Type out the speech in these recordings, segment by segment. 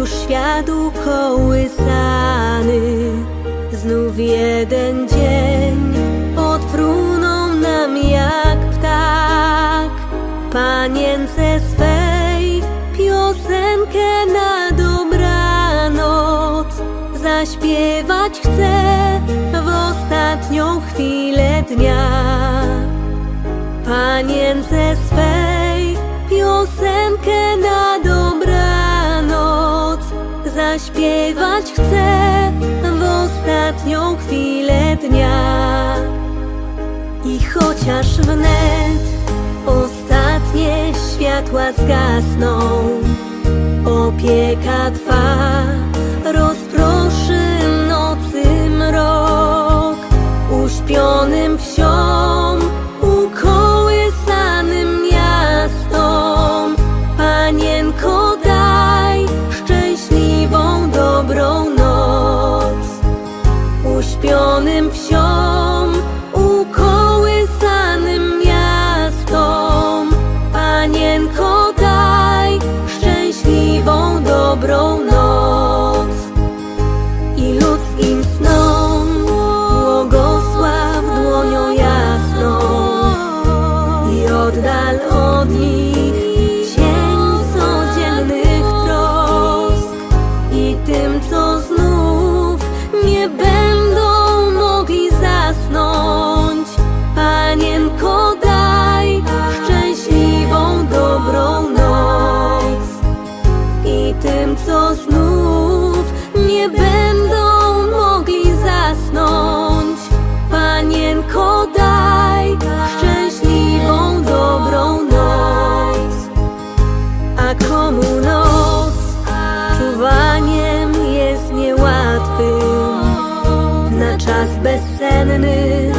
już świat ukołysany. Znów jeden dzień odfrunął nam jak ptak. Panience swej piosenkę na dobranoc zaśpiewać chcę w ostatnią chwilę dnia. Panience swej piosenkę na zaśpiewać chcę w ostatnią chwilę dnia. I chociaż wnet ostatnie światła zgasną, opieka twa rozproszy uśpionym wsiom, ukołysanym miastom. Panienko, daj szczęśliwą, dobrą noc. I ludzkim snom błogosław dłonią jasną i oddal od nich będą mogli zasnąć. Panienko, daj szczęśliwą, dobrą noc. A komu noc czuwaniem jest niełatwym, na czas bezsenny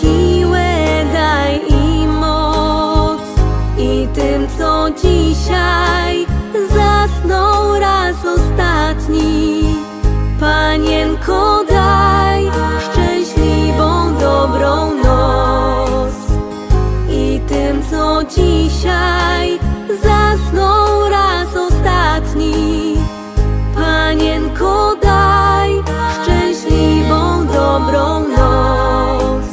siłę, daj i moc. I tym, co dzisiaj dzisiaj zasnął raz ostatni, Panienko, daj szczęśliwą, dobrą noc.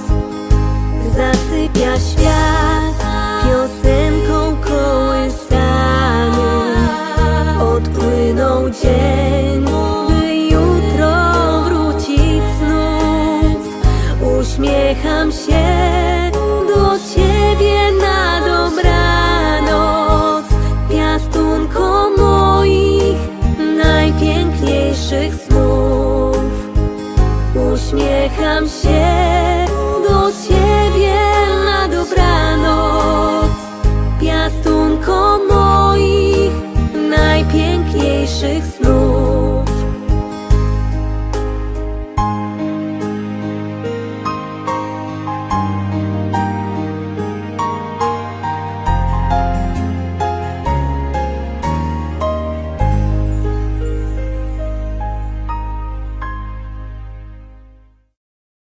Zasypia świat piosenką kołysany. Odpłynął dzień, najpiękniejszych snów. Uśmiecham się